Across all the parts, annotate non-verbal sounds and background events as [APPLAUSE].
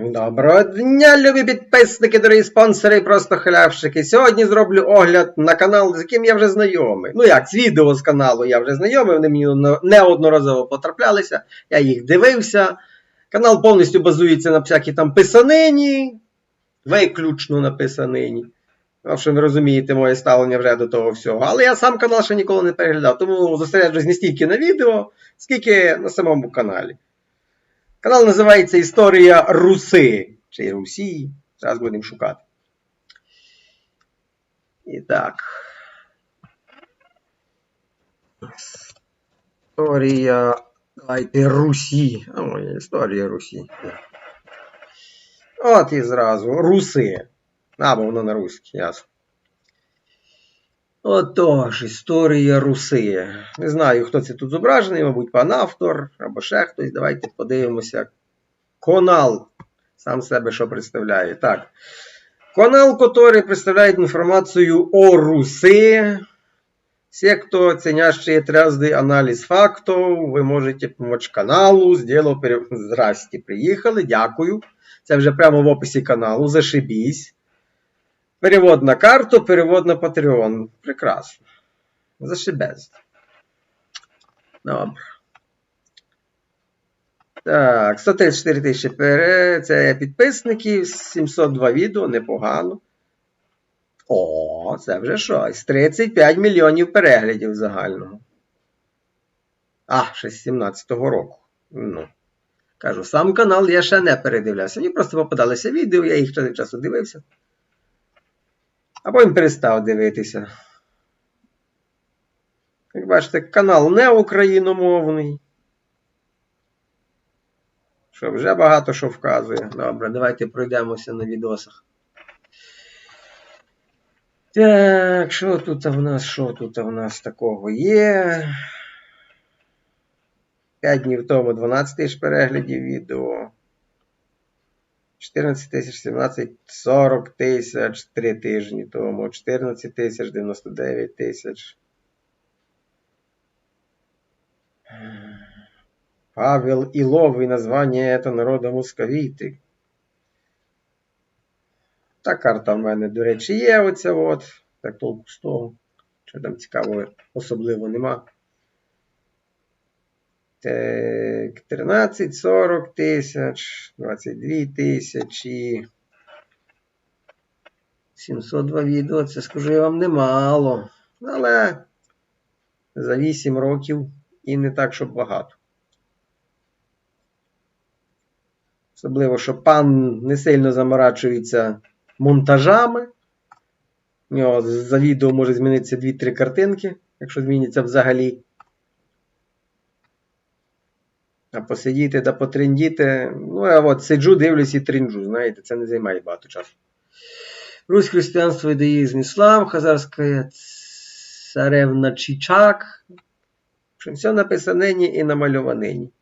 Доброго дня, любі підписники, дорогі спонсори і просто халявщики. Сьогодні зроблю огляд на канал, з яким я вже знайомий. Ну як, з відео з каналу я вже знайомий, вони мені неодноразово потраплялися, я їх дивився. Канал повністю базується на всякій там писанині, виключно на писанині. В ви розумієте моє ставлення вже до того всього. Але я сам канал ще ніколи не переглядав, тому зосереджусь не стільки на відео, скільки на самому каналі. Канал називається Історія Руси. Чи Русі. Зараз будемо шукати. І так. Історія. Давайте Русі. О, історія Русі. От і зразу. Руси. А, бо воно на руській, ясно. Отож, історія Руси. Не знаю, хто це тут зображений, мабуть, пан автор або ще хтось. Давайте подивимося. Конал. Сам себе що представляє. Так. Канал, который представляет информацию о Руси. Все, кто ценящие трезвый анализ фактов, ви можете помочь каналу. Сделав пере... Приїхали, дякую. Це вже прямо в описі каналу. Зашибісь. Перевод на карту, перевод на Patreon. Прекрасно. Зашибез. Добре. Так, 134 тисячі пере... це підписників, 702 відео, непогано. О, це вже щось. 35 мільйонів переглядів загального. А, ще з 17-го року. Ну. Кажу, сам канал я ще не передивлявся. Мені просто попадалися відео, я їх час часу дивився. А потім перестав дивитися. Як бачите, канал не україномовний. Що вже багато що вказує. Добре, давайте пройдемося на відосах. Так, що тут в нас, що тут в нас такого є? 5 днів тому 12 тисяч переглядів відео. 14 тисяч, 17, 40 тисяч, 3 тижні тому, 14 тисяч, 99 тисяч. Павел Илов и название это народа московіти. Та карта в мене, до речі, є оця от. Так толку з того. Що там цікавого особливо нема. Так, 13, 40 тисяч, 22 тисячі. 702 відео, це скажу я вам немало. Але за 8 років і не так, щоб багато. Особливо, що пан не сильно заморачується монтажами. У нього за відео може змінитися 2-3 картинки, якщо зміниться взагалі. А посидіти та потрендіти. Ну, я от сиджу, дивлюсь і тринджу, знаєте, це не займає багато часу. Русь, християнство, ідеїзм, іслам, хазарська царевна Чичак. Все написанині і намальованині.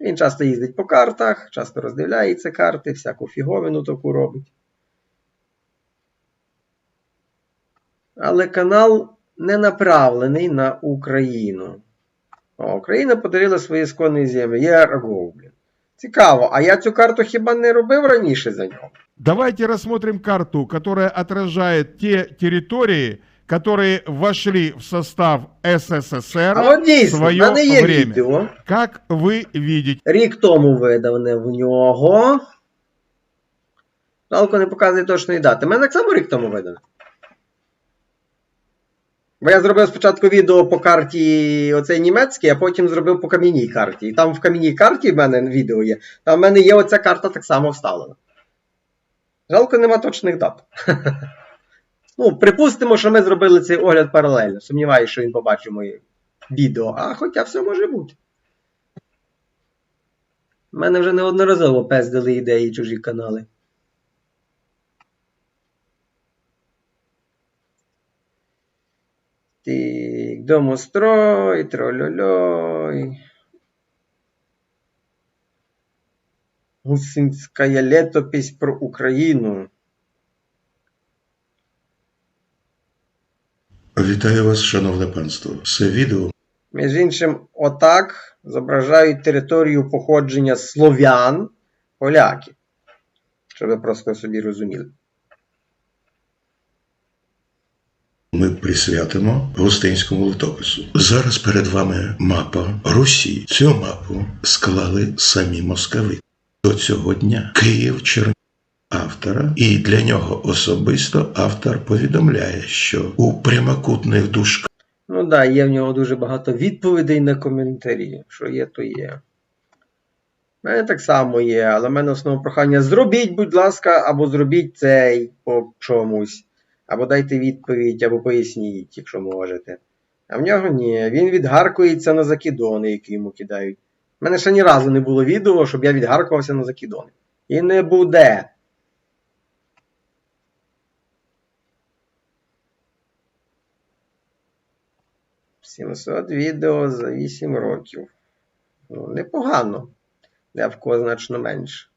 Він часто їздить по картах, часто роздивляється карти, всяку фіговину таку робить. Але канал не направлений на Україну. О, Україна подарила свої сконні землі. Є Аргов, блін. Цікаво, а я цю карту хіба не робив раніше за нього? Давайте рассмотрим карту, которая отражает те территории, которые вошли в состав СССР А от в дійсно, в мене є время. відео. Как вы видите, Рік тому видавне в нього. Жалко не показує точної дати. У мене так само рік тому видане. Бо я зробив спочатку відео по карті оцей німецький, а потім зробив по кам'яній карті. І там в кам'яній карті в мене відео є. Там в мене є оця карта так само вставлена. Жалко, нема точних дат. [LAUGHS] ну, припустимо, що ми зробили цей огляд паралельно. Сумніваюся, що він побачив моє відео. А хоча все може бути. У мене вже неодноразово пездили ідеї чужі канали. Так, домострой, троль-лой. Гусинська летопись про Україну. Вітаю вас, шановне панство. Це відео Між іншим, отак зображають територію походження слов'ян поляки. Щоб ви просто собі розуміли. Ми присвятимо Гостинському литопису. Зараз перед вами мапа Русі. Цю мапу склали самі москави. До цього дня Київ Чернігів автора, і для нього особисто автор повідомляє, що у прямокутних дужках Ну так, да, є в нього дуже багато відповідей на коментарі. Що є, то є. У мене так само є, але в мене основне прохання: зробіть, будь ласка, або зробіть цей по чомусь. Або дайте відповідь, або поясніть, якщо можете. А в нього ні. Він відгаркується на закидони, які йому кидають. У мене ще ні разу не було відео, щоб я відгаркувався на закидони. І не буде. Сімсот відео за 8 років. Ну, непогано. Для значно менше.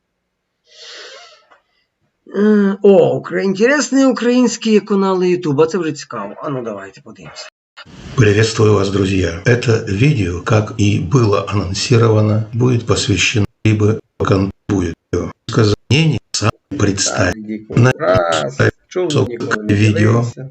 М, О, укра- інтересні українські канали Ютуба. Це вже цікаво. А ну давайте подивимося. Приветствую вас, друзья! Это видео, как и было анонсировано, будет посвящено либо контую сказанию сам представить. Так, Діку. На- Раз. Чув, Со- ніколи не відео. дивився.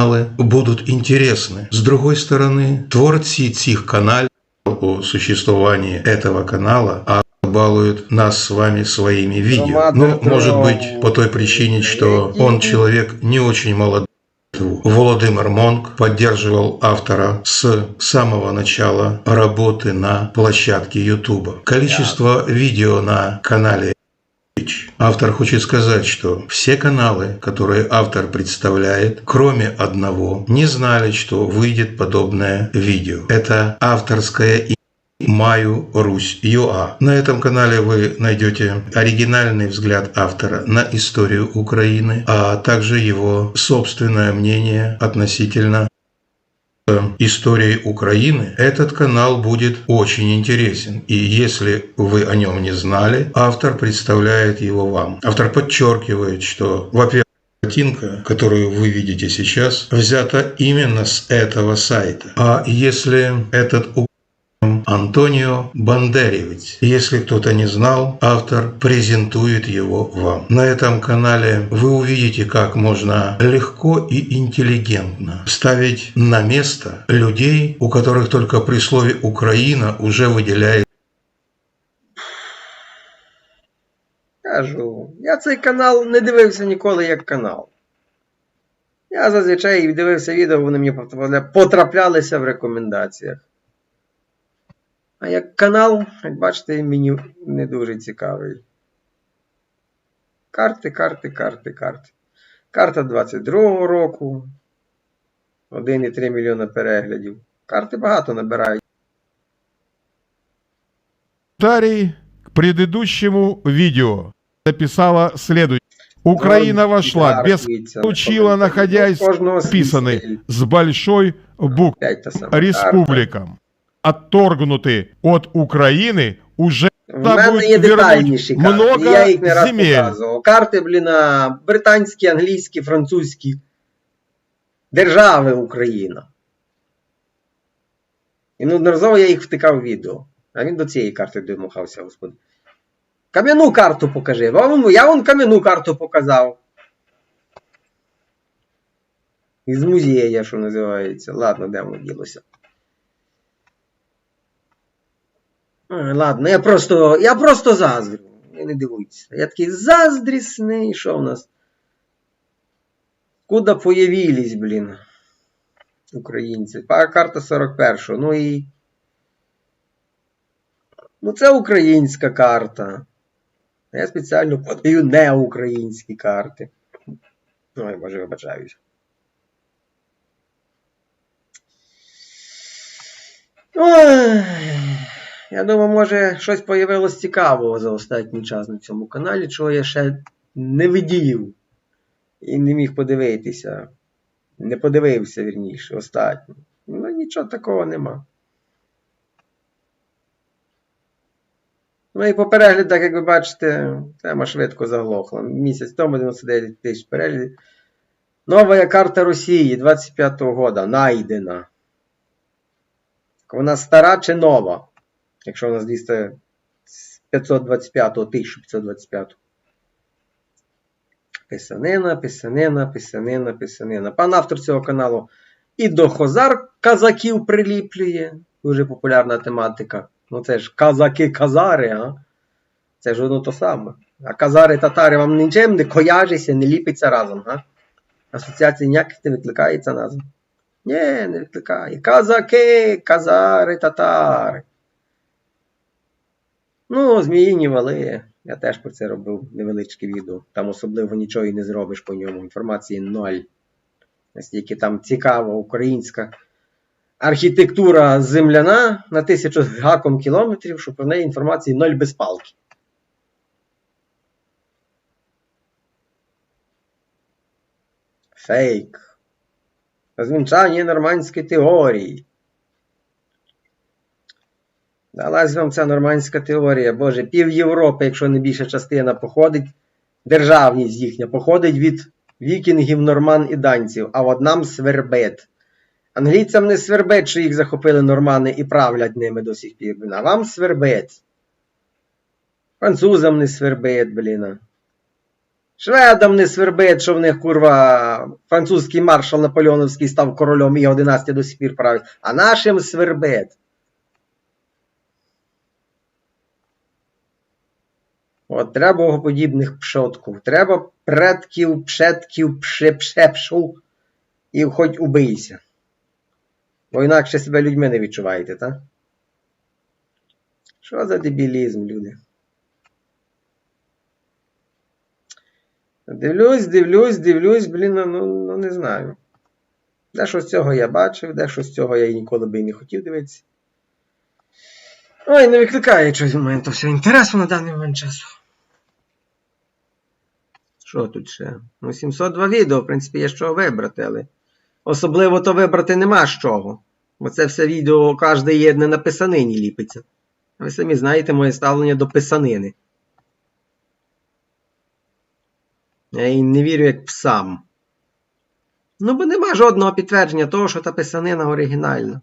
каналы будут интересны. С другой стороны, творцы цих каналов о существовании этого канала а балуют нас с вами своими видео. Ну, может быть, по той причине, что он человек не очень молодой. Володимир Монк поддерживал автора с самого начала работы на площадке YouTube. Количество видео на канале Автор хочет сказать, что все каналы, которые автор представляет, кроме одного, не знали, что выйдет подобное видео. Это авторское и Маю Русь ЮА. На этом канале вы найдете оригинальный взгляд автора на историю Украины, а также его собственное мнение относительно истории Украины, этот канал будет очень интересен. И если вы о нем не знали, автор представляет его вам. Автор подчеркивает, что, во-первых, картинка, которую вы видите сейчас, взята именно с этого сайта. А если этот Антонио Бандеревич. Если кто-то не знал, автор презентует его вам. На этом канале вы увидите, как можно легко и интеллигентно ставить на место людей, у которых только при слове «Украина» уже выделяет Кажу, я цей канал не дивився ніколи як канал. Я зазвичай дивився відео, вони мені потрапля- потраплялися в рекомендаціях. А як канал, як бачите, він мені не дуже цікавий. Карти, карти, карти, карти. Карта 22-го року. 1,3 мільйона переглядів. Карти багато набирають. Комментарий к предыдущему видео написала следующее. Украина вошла без Відгаркується, получила, находясь Кожного свій вписанный стиль. с большой буквы Опять та сама карта. республикам. Отторгнуты от Украины уже Та мене є детальніші карти. я їх не раз земель. показував. Карти, блін, британські, англійські, французькі. Держави Україна. І неодноразово я їх втикав в відео. А він до цієї карти домахався, господи. Кам'яну карту покажи. Я вам кам'яну карту показав. Із музея, що називається. Ладно, де воно ділося. Ой, Ладно, я просто, я просто заздрю. Я не дивуйтеся. Я такий заздрісний. Що в нас? Куда появились, блін? Українці. Карта 41. Ну і. Ну, це українська карта. Я спеціально подаю не українські карти. Ой, боже, вибачаюсь. Ой, я думаю, може щось появилось цікавого за останній час на цьому каналі, чого я ще не видів і не міг подивитися. Не подивився, вірніше, останній. Ну, нічого такого нема. Ну і по переглядах, як ви бачите, тема швидко заглохла. Місяць тому 99 тисяч переглядів. Нова карта Росії 25-го года найдена. Вона стара чи нова? Якщо у нас дійсно з 525 1525. Писанина, писанина, писанина, писанина. Пан автор цього каналу і до хозар казаків приліплює. Дуже популярна тематика. Ну це ж казаки-казари, а? Це ж одно то саме. А казари-татари вам нічим не кояжиться, не ліпиться разом, а? Асоціації ніяких не викликається назва. Ні, не викликає. Казаки, казари, татари. Ну, зміїні вали. Я теж про це робив невеличке відео. Там особливо нічого і не зробиш по ньому. Інформації ноль. Настільки там цікава українська архітектура земляна на тисячу гаком кілометрів, що про неї інформації ноль без палки. Фейк. Розвінчання нормандської теорії. Далась вам ця нормандська теорія. Боже, пів Європи, якщо не більша частина, походить, державність їхня, походить від вікінгів, норман і данців, а от нам свербет. Англійцям не свербет, що їх захопили нормани і правлять ними до сих пір. А вам свербет. Французам не свербет, блін. Шведам не свербет, що в них, курва, французький маршал Наполеоновський став королем і 11 до сих пір править. А нашим свербет. От, треба богоподібних пшотків. Треба предків, пшетків, пшепшепшу. І хоч убийся. Бо інакше себе людьми не відчуваєте, так? Що за дебілізм, люди? Дивлюсь, дивлюсь, дивлюсь, блін, ну, ну не знаю. Дещо з цього я бачив, дещо з цього я ніколи би і не хотів дивитися. Ой, не викликає щось в мене то все інтересу на даний момент часу. Що тут ще? Ну, 702 відео, в принципі, є чого вибрати, але особливо то вибрати нема з чого. Бо це все відео кожне є на писанині ліпиться. Ви самі знаєте моє ставлення до писанини. Я їй не вірю як псам. Ну, бо нема жодного підтвердження того, що та писанина оригінальна.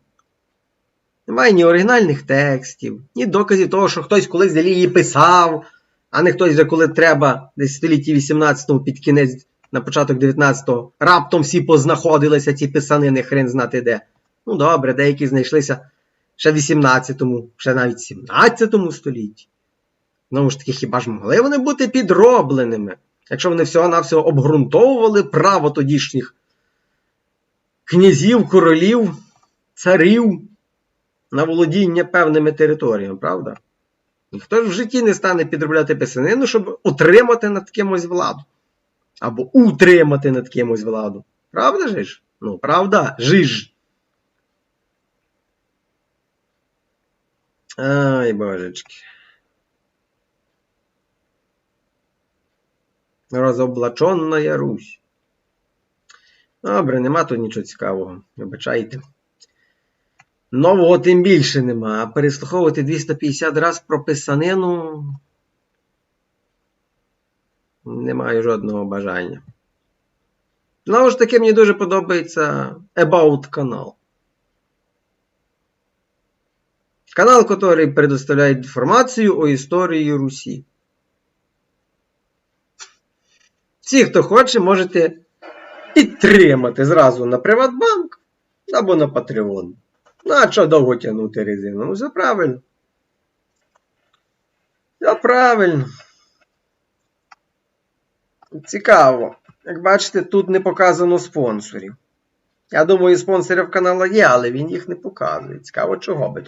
Немає ні оригінальних текстів, ні доказів того, що хтось колись взагалі її писав, а не хтось вже коли треба, десь в столітті 18-му під кінець, на початок 19-го, раптом всі познаходилися ці писанини, хрен знати де. Ну добре, деякі знайшлися ще в 18-му, ще навіть в 17 столітті. Знову ж таки, хіба ж могли вони бути підробленими, якщо вони всього-навсього обґрунтовували право тодішніх князів, королів, царів на володіння певними територіями, правда? Ніхто ж в житті не стане підробляти писанину, щоб отримати над кимось владу. Або утримати над кимось владу. Правда ж? Ну, правда, жиж. Ай, божечки. Розоблаченна Русь. Добре, нема тут нічого цікавого. Вибачайте. Нового тим більше нема. А переслуховувати 250 разів про писанину. Не маю жодного бажання. Знову ж таки, мені дуже подобається About канал. Канал, який предоставляє інформацію о історії Русі. Всі, хто хоче, можете підтримати зразу на Приватбанк або на Patreon. Ну, а що довго тягнути резину? Ну, все правильно. Все правильно. Цікаво. Як бачите, тут не показано спонсорів. Я думаю, спонсорів каналу є, але він їх не показує. Цікаво, чого би.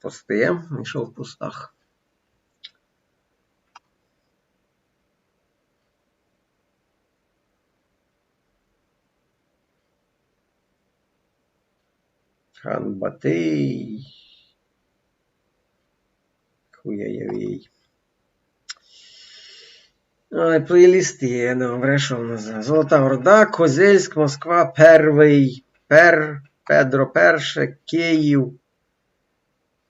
Пости, йшов в пустах. Хан Батий. Хуя-явей. Ой, добре, що в нас? Золота Орда, Козельськ, Москва, Первий, Пер, Педро Перше, Київ,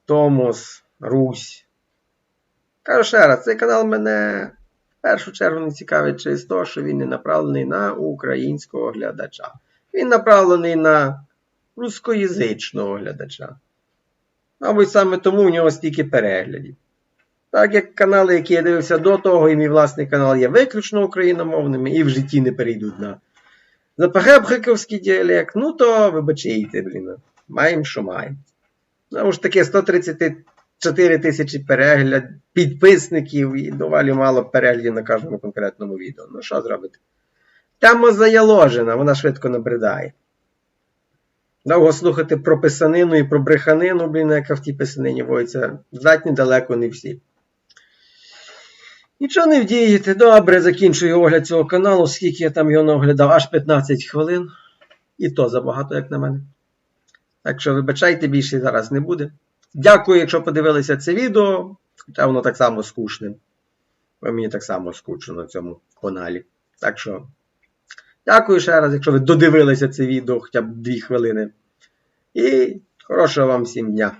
Томос, Русь. Кажу ще раз, цей канал мене в першу чергу не цікавить через те, що він не направлений на українського глядача. Він направлений на рускоязичного глядача. Мабуть, саме тому у нього стільки переглядів. Так як канали, які я дивився до того, і мій власний канал є виключно україномовними і в житті не перейдуть на запахебхиковський діалект, ну то вибачайте, блін. Маємо, що маємо. Знову ж таки, 134 тисячі перегляд, підписників і доволі мало переглядів на кожному конкретному відео. Ну що зробити? Тема заяложена, вона швидко набридає. Довго слухати про писанину і про бреханину, блін, яка в тій писанині водиться, здатні далеко не всі. Нічого не вдієте. Добре, закінчую огляд цього каналу, скільки я там його наоглядав, аж 15 хвилин. І то забагато, як на мене. Так що, вибачайте, більше зараз не буде. Дякую, якщо подивилися це відео, хоча воно так само скучне. Бо мені так само скучно на цьому каналі. Так що, дякую ще раз, якщо ви додивилися це відео хоча б 2 хвилини. І хорошого вам всім дня!